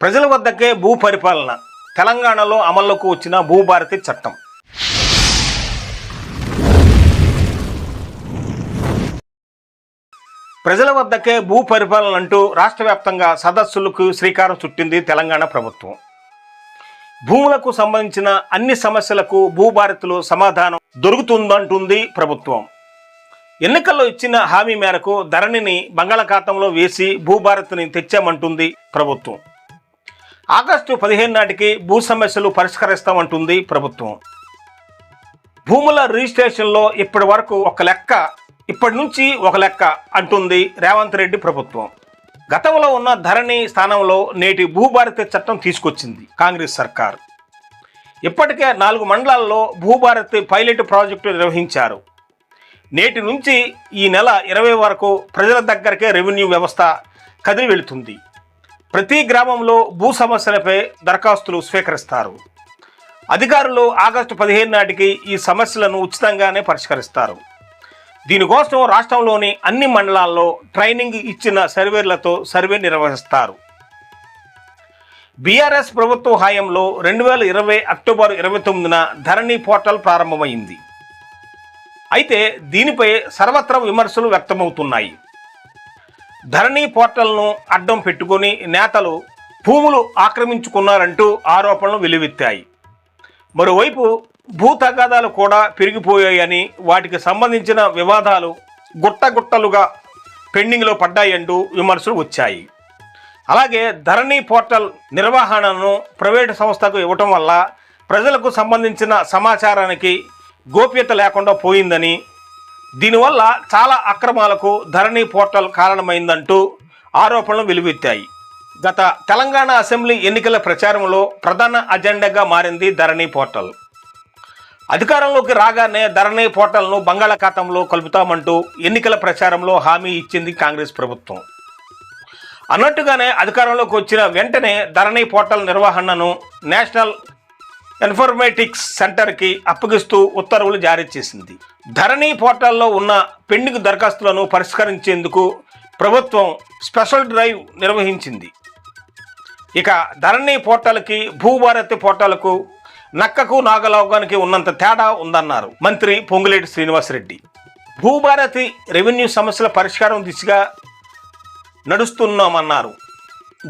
ప్రజల వద్దకే భూ పరిపాలన తెలంగాణలో అమల్లోకి వచ్చిన భూభారతి చట్టం. ప్రజల వద్దకే భూ పరిపాలన అంటూ రాష్ట్ర వ్యాప్తంగా సదస్సులకు శ్రీకారం చుట్టింది తెలంగాణ ప్రభుత్వం. భూములకు సంబంధించిన అన్ని సమస్యలకు భూభారతిలో సమాధానం దొరుకుతుందంటుంది ప్రభుత్వం. ఎన్నికల్లో ఇచ్చిన హామీ మేరకు ధరణిని బంగాళాఖాతంలో వేసి భూభారతిని తెచ్చామంటుంది ప్రభుత్వం. ఆగస్టు పదిహేను నాటికి భూ సమస్యలు పరిష్కరిస్తామంటుంది ప్రభుత్వం. భూముల రిజిస్ట్రేషన్లో ఇప్పటి వరకు ఒక లెక్క ఇప్పటి నుంచి ఒక లెక్క అంటుంది రేవంత్ రెడ్డి ప్రభుత్వం. గతంలో ఉన్న ధరణి స్థానంలో నేటి భూభారతి చట్టం తీసుకొచ్చింది కాంగ్రెస్ సర్కార్. ఇప్పటికే నాలుగు మండలాల్లో భూభారతి పైలట్ ప్రాజెక్టు నిర్వహించారు. నేటి నుంచి ఈ నెల ఇరవై వరకు ప్రజల దగ్గరకే రెవెన్యూ వ్యవస్థ కదిలి వెళుతుంది. ప్రతి గ్రామంలో భూ సమస్యలపై దరఖాస్తులు స్వీకరిస్తారు. అధికారులు ఆగస్టు పదిహేను నాటికి ఈ సమస్యలను ఉచితంగానే పరిష్కరిస్తారు. దీనికోసం రాష్ట్రంలోని అన్ని మండలాల్లో ట్రైనింగ్ ఇచ్చిన సర్వేలతో సర్వే నిర్వహిస్తారు. బీఆర్ఎస్ ప్రభుత్వ హాయంలో రెండు వేల ఇరవై అక్టోబర్ ఇరవై తొమ్మిదిన ధరణి పోర్టల్ ప్రారంభమైంది. అయితే దీనిపై సర్వత్రా విమర్శలు వ్యక్తమవుతున్నాయి. ధరణి పోర్టల్ను అడ్డం పెట్టుకొని నేతలు భూములు ఆక్రమించుకున్నారంటూ ఆరోపణలు వెల్లువెత్తాయి మరోవైపు భూ తగాదాలు కూడా పెరిగిపోయాయని వాటికి సంబంధించిన వివాదాలు గుట్టగుట్టలుగా పెండింగ్లో పడ్డాయంటూ విమర్శలు వచ్చాయి. అలాగే ధరణి పోర్టల్ నిర్వహణను ప్రైవేటు సంస్థకు ఇవ్వటం వల్ల ప్రజలకు సంబంధించిన సమాచారానికి గోప్యత లేకుండా పోయిందని దీనివల్ల చాలా అక్రమాలకు ధరణి పోర్టల్ కారణమైందంటూ ఆరోపణలు వెలువెత్తాయి. గత తెలంగాణ అసెంబ్లీ ఎన్నికల ప్రచారంలో ప్రధాన అజెండాగా మారింది ధరణి పోర్టల్. అధికారంలోకి రాగానే ధరణి పోర్టల్ను బంగాళాఖాతంలో కలుపుతామంటూ ఎన్నికల ప్రచారంలో హామీ ఇచ్చింది కాంగ్రెస్ ప్రభుత్వం. అన్నట్టుగానే అధికారంలోకి వచ్చిన వెంటనే ధరణి పోర్టల్ నిర్వహణను నేషనల్ ఇన్ఫర్మేటిక్స్ సెంటర్కి అప్పగిస్తూ ఉత్తర్వులు జారీ చేసింది. ధరణి పోర్టల్లో ఉన్న పెండింగ్ దరఖాస్తులను పరిష్కరించేందుకు ప్రభుత్వం స్పెషల్ డ్రైవ్ నిర్వహించింది. ఇక ధరణి పోర్టల్కి భూభారతి పోర్టల్కు నక్కకు నాగలోకానికి ఉన్నంత తేడా ఉందన్నారు మంత్రి పొంగులేటి శ్రీనివాసరెడ్డి. భూభారతి రెవెన్యూ సమస్యల పరిష్కారం దిశగా నడుస్తున్నామన్నారు.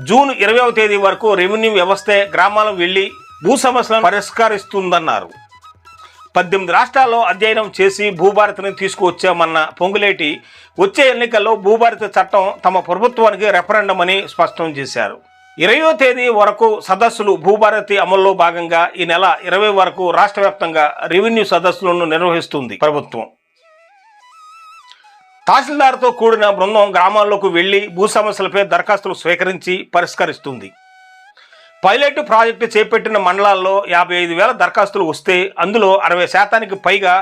జూన్ ఇరవైవ తేదీ వరకు రెవెన్యూ వ్యవస్థే గ్రామాలకు వెళ్ళి భూ సమస్యలను పరిష్కరిస్తుందన్నారు. పద్దెనిమిది రాష్ట్రాల్లో అధ్యయనం చేసి భూభారతిని తీసుకువచ్చామన్న పొంగులేటి వచ్చే ఎన్నికల్లో భూభారతి చట్టం తమ ప్రభుత్వానికి రెఫరెండం అని స్పష్టం చేశారు. ఇరవయో తేదీ వరకు సదస్సులు భూభారతి అమల్లో భాగంగా ఈ నెల ఇరవై వరకు రాష్ట్ర వ్యాప్తంగా రెవెన్యూ సదస్సులను నిర్వహిస్తుంది ప్రభుత్వం. తహసీల్దార్తో కూడిన బృందం గ్రామాల్లోకి వెళ్ళి భూ సమస్యలపై దరఖాస్తులు స్వీకరించి పరిష్కరిస్తుంది. పైలట్ ప్రాజెక్టు చేపట్టిన మండలాల్లో యాభై ఐదు వేల దరఖాస్తులు వస్తే అందులో అరవై శాతానికి పైగా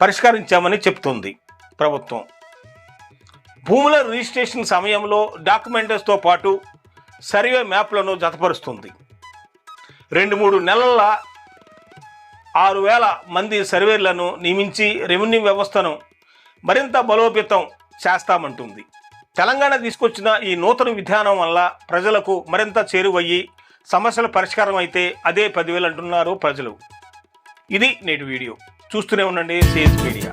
పరిష్కరించామని చెప్తుంది ప్రభుత్వం. భూముల రిజిస్ట్రేషన్ సమయంలో డాక్యుమెంటర్స్తో పాటు సర్వే మ్యాప్లను జతపరుస్తుంది. రెండు మూడు నెలల ఆరు వేల మంది సర్వేర్లను నియమించి రెవెన్యూ వ్యవస్థను మరింత బలోపేతం చేస్తామంటుంది. తెలంగాణ తీసుకొచ్చిన ఈ నూతన విధానం వల్ల ప్రజలకు మరింత చేరువయ్యి సమస్యల పరిష్కారం అయితే అదే పదివేలు అంటున్నారు ప్రజలు. ఇది నేటి వీడియో. చూస్తూనే ఉండండి సిఎస్ మీడియా